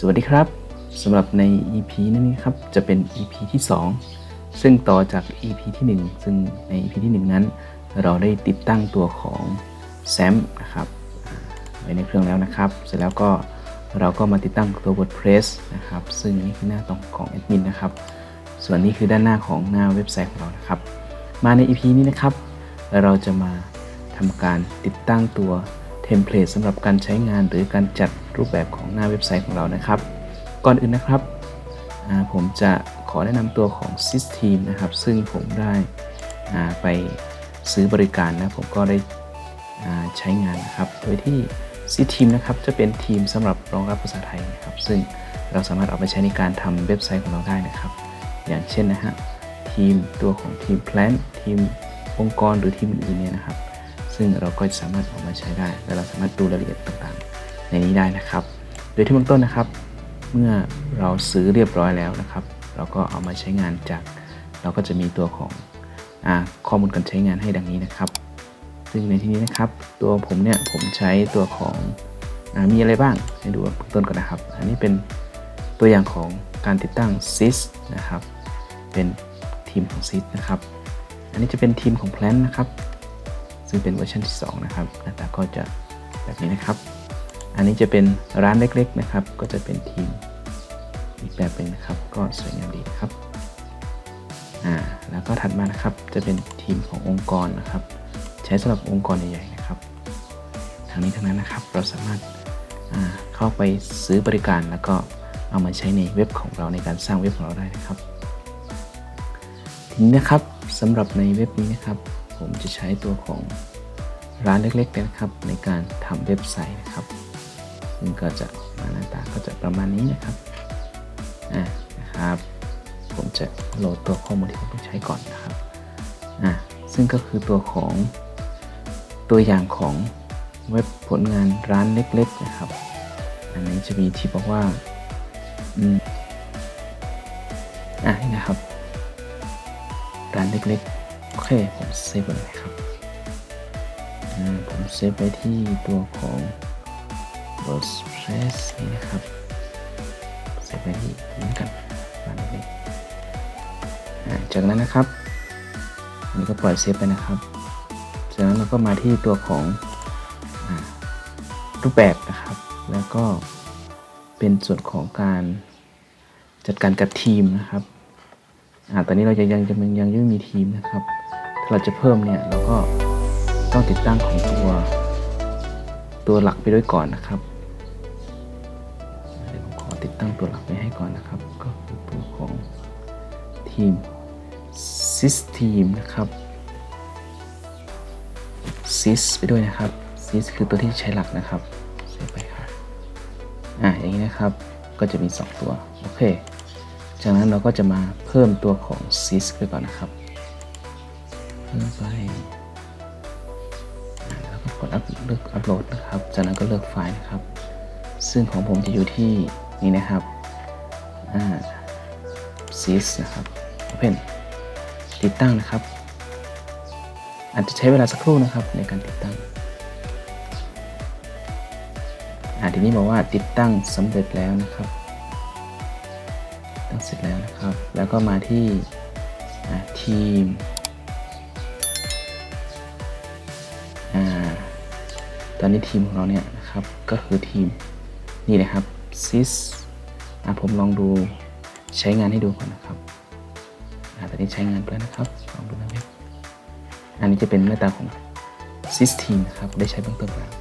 สวัสดีครับสำหรับใน EP นี้นะครับจะเป็น EP ที่ 2 ซึ่งต่อจาก EP ที่ 1 ซึ่งใน EP ที่ 1 นั้น เราได้ติดตั้งตัวของ SAM นะครับไว้ในเครื่องแล้วนะครับ เสร็จแล้วก็เราก็มาติดตั้งตัว WordPress นะครับ ซึ่งนี่คือหน้าตรงของแอดมินนะครับ ส่วนนี้คือด้านหน้าของหน้าเว็บไซต์ของเรานะครับ มาใน EP นี้นะครับ เราจะมาทำการติดตั้งตัว เทมเพลตสำหรับการใช้งานหรือการจัดรูปแบบของหน้าเว็บไซต์ของเรานะครับ ก่อนอื่นนะครับ ผมจะขอแนะนำตัวของ System นะครับ ซึ่งผมได้ไปซื้อบริการนะผมก็ได้ใช้งานนะครับ โดยที่ System นะครับจะเป็นทีมสำหรับรองรับภาษาไทยนะครับ ซึ่งเราสามารถเอาไปใช้ในการทำเว็บไซต์ของเราได้นะครับ อย่างเช่นนะฮะทีมตัวของทีม Plan ทีมองค์กรหรือทีมอื่นเนี่ยนะครับ ซึ่งเราก็สามารถเอามาใช้ได้ และเราสามารถดูรายละเอียดต่างๆ ในนี้ได้นะครับ โดยที่เบื้องต้นนะครับ เมื่อเราซื้อเรียบร้อยแล้วนะครับ เราก็เอามาใช้งานจาก เราก็จะมีตัวของอข้อมูลการใช้งานให้ดังนี้นะครับ ซึ่งในที่นี้นะครับ ตัวผมเนี่ยผมใช้ตัวของอมีอะไรบ้างให้ดูเบื้องต้นก่อนนะครับ อันนี้เป็นตัวอย่างของการติดตั้ง sys นะครับ เป็นทีมของ sys นะครับ อันนี้จะเป็นทีมของ Plan นะครับ ซึ่งเป็นเวอร์ชันที่ 2 นะครับหน้าตาก็จะแบบนี้นะครับ อันนี้จะเป็นร้านเล็กๆนะครับ ก็จะเป็นทีมอีกแบบหนึ่งนะครับ ก็สวยงามดีนะครับอ่าแล้วก็ถัดมานะครับจะเป็นทีมขององค์กรนะครับ ใช้สำหรับองค์กรใหญ่ๆนะครับทางนี้ทั้งนั้นนะครับเราสามารถาเข้าไปซื้อบริการแล้วก็เอามาใช้ในเว็บของเราในการสร้างเว็บของเราได้นะครับทีนี้นะครับสำหรับในเว็บนี้นะครับ ผมจะใช้ตัวของร้านเล็กๆนะครับ ในการทำเว็บไซต์นะครับซึ่งก็จะมาหน้าตาก็จะประมาณนี้นะครับอ่านะครับ ผมจะโหลดตัวข้อมูลที่ผมต้องใช้ก่อนนะครับอ่าซึ่งก็คือตัวของตัวอย่างของเว็บผลงานร้านเล็ก ๆนะครับ อันนี้จะมีที่บอกว่าอืมอะนะครับร้านเล็กๆ โอเค ผมเซฟไว้เลยครับ ผมเซฟไว้ที่ตัวของ WordPress นี่นะครับ เซฟไว้ที่นี้กันร้าเล็กๆอ่าจากนั้นนะครับอันนี้ก็ปล่อยเซฟไปนะครับ จากนั้นเราก็มาที่ตัวของอรูปแบบนะครับ แล้วก็เป็นส่วนของการจัดการกับทีมนะครับอ่าตอนนี้เราจะยังยังยังไม่มีทีมนะครับ เราจะเพิ่มเนี่ยเราก็ต้องติดตั้งของตัว ตัวหลักไปด้วยก่อนนะครับเดี๋ยวผมขอติดตั้งตัวหลักไปให้ก่อนนะครับ ก็คือตัวของทีม system นะครับ sys ไปด้วยนะครับ sys คือตัวที่ใช้หลักนะครับไปครับอ่าอย่างนี้นะครับก็จะมี 2 ตัว โอเค จากนั้นเราก็จะมาเพิ่มตัวของ sys ไปก่อนนะครับ เพิ่มไป แล้วก็กดอัพเลือกอัพโหลดนะครับ จากนั้นก็เลือกไฟล์นะครับ ซึ่งของผมจะอยู่ที่นี่นะครับอ่า sys นะครับ open ติดตั้งนะครับ อาจจะใช้เวลาสักครู่นะครับในการติดตั้งอ่าทีนี้บอกว่าติดตั้งสำเร็จแล้วนะครับตั้งเสร็จแล้วนะครับ แล้วก็มาที่ทีม ตอนนี้ทีมของเราเนี่ยนะครับก็คือทีมนี่นะครับ sys อ่าผมลองดูใช้งานให้ดูก่อนนะครับอ่าตอนนี้ใช้งานไปแล้วนะครับลองดูนะเว็บอันนี้จะเป็นหน้าตาของ sys team นะครับได้ใช้เบื้องต้นแล้ว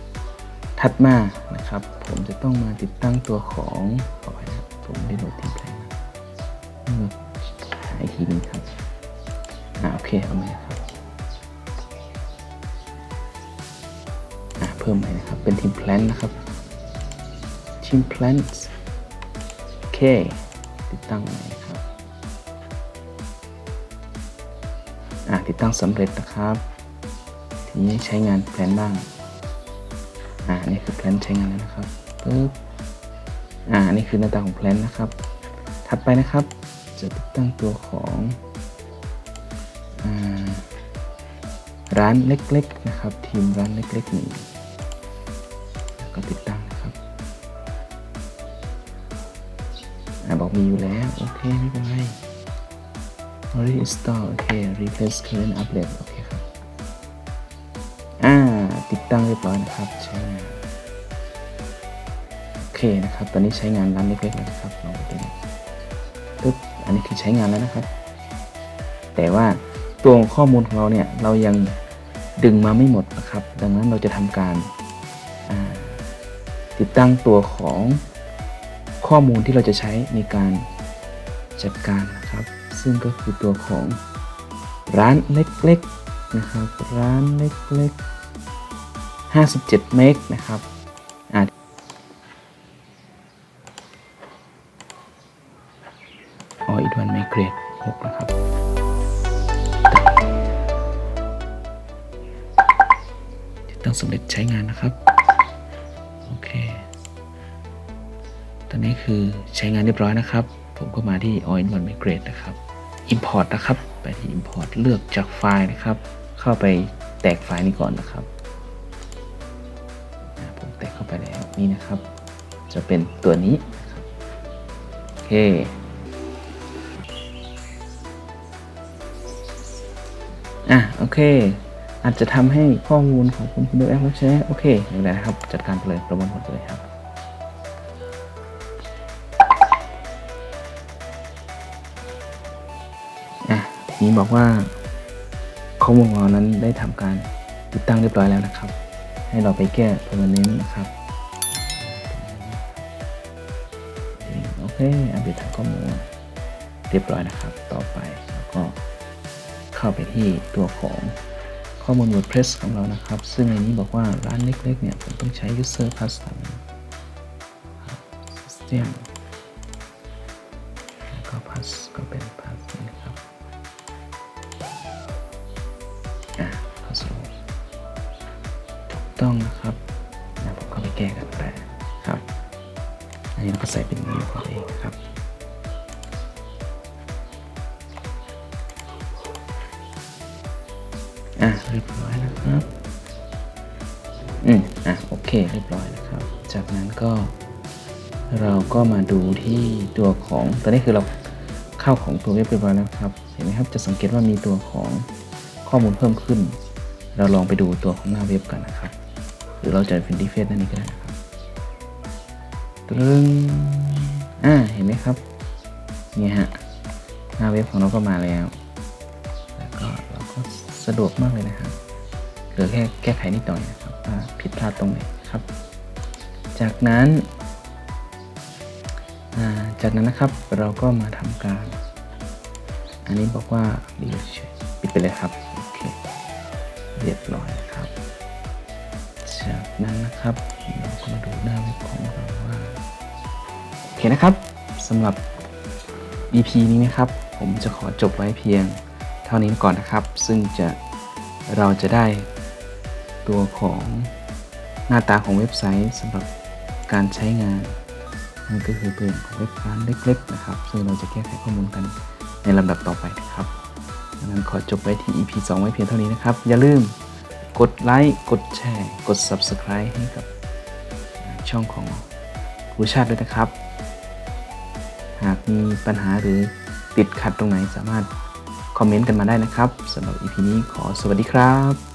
ถัดมานะครับ ผมจะต้องมาติดตั้งตัวของขออภัยนะครับผมไม่ได้โหลดทีมแพลนมาเออหาอีกทีนึงครับอ่าโอเคเอาใหม พิ่มใหม่นะครับ เป็นทีมแพลนนะครับทีมแพลนโอเค ติดตั้งใหม่ครับอ่าติดตั้งสำเร็จนะครับ ทีนี้ใช้งานแพลนบ้างอ่านี่คือแพลนใช้งานแล้วนะครับปึ๊บอ่านี่คือหน้าตาของแพลนนะครับ ถัดไปนะครับ จะติดตั้งตัวของอ่าร้านเล็กๆนะครับ ทีมร้านเล็กๆหนึ่ งแล้วก็ติดตั้งนะครับอ่าบอกมีอยู่แล้ว โอเค ไม่เป็นไร already install โอเค replace current update โอเคครับ อ่า ติดตั้งเรียบร้อยนะครับ ใช้งาน โอเคนะครับ ตอนนี้ใช้งานร้านเล็กๆแล้วนะครับลองไปดูปึ๊บ อันนี้คือใช้งานแล้วนะครับ แต่ว่าตัวข้อมูลของเราเนี่ย เรายังดึงมาไม่หมดนะครับ ดังนั้นเราจะทำการอ่า ติดตั้งตัวของข้อมูลที่เราจะใช้ในการจัดการนะครับ ซึ่งก็คือตัวของร้านเล็กๆนะครับ ร้านเล็กๆ 57 เมกนะครับอ่าออีกวันไมเกรด6นะครับ ติดตั้งสำเร็จใช้งานนะครับ โอเค ตอนนี้คือใช้งานเรียบร้อยนะครับ ผมก็มาที่ All in One Migrate นะครับ Import นะครับ ไปที่ Import เลือกจากไฟล์นะครับ เข้าไปแตกไฟล์นี้ก่อนนะครับ ผมแตกเข้าไปแล้วนี่นะครับ จะเป็นตัวนี้โอเคอะโอเค อาจจะทำให้ข้อมูลของคุณคุณดูแอปแล้วใช่ไหมโอเคอย่างไรนะครับ จัดการไปเลยประมวลผลไปเลยครับอะนี้บอกว่าข้อมูลของเรานั้นได้ทำการติดตั้งเรียบร้อยแล้วนะครับ ให้เราไปแก้ permanent นะครับโอเคอัปเดตทางข้อมูลเรียบร้อยนะครับ ต่อไปแล้วก็เข้าไปที่ตัวของ ข้อมูล WordPress ของเรานะครับ ซึ่งในนี้บอกว่าร้านเล็กๆเนี่ยผมต้องใช้ user custom system เรียบร้อยนะครับ อืมอะโอเคเรียบร้อยนะครับ จากนั้นก็เราก็มาดูที่ตัวของตอนนี้คือเราเข้าของตัวเว็บเรียบร้อยแล้วครับ เห็นไหมครับจะสังเกตว่ามีตัวของข้อมูลเพิ่มขึ้น เราลองไปดูตัวของหน้าเว็บกันนะครับ หรือเราจะเป็นดีเฟซนั่นนี่ก็ได้นะครับตรึงอ่าเห็นไหมครับนี่ฮะหน้าเว็บของเราก็มาแล้ว สะดวกมากเลยนะครับเหลือแค่แก้ไขนิดหน่อยนะครับว่าผิดพลาดตรงไหนครับ จากนั้นาจากนั้นนะครับเราก็มาทำการ อันนี้บอกว่า delete ปิดไปเลยครับโอเคเรียบร้อยนะครับ จากนั้นนะครับเราก็มาดูหน้าเว็บของเราว่าโอเคนะครับสำหรับ EP นี้นะครับ ผมจะขอจบไว้เพียง เท่านี้ก่อนนะครับ ซึ่งจะเราจะได้ตัวของหน้าตาของเว็บไซต์สำหรับการใช้งานนั่นก็คือตัวของเว็บร้านเล็กๆนะครับ ซึ่งเราจะแก้ไขข้อมูลกันในลำดับต่อไปนะครับดังนั้นขอจบไว้ที่ EP 2 ไว้เพียงเท่านี้นะครับ อย่าลืมกดไลค์ กดแชร์ กด Subscribe ให้กับช่องของครูชาติด้วยนะครับ หากมีปัญหาหรือติดขัดตรงไหนสามารถ คอมเมนต์กันมาได้นะครับสำหรับ EP นี้ขอสวัสดีครับ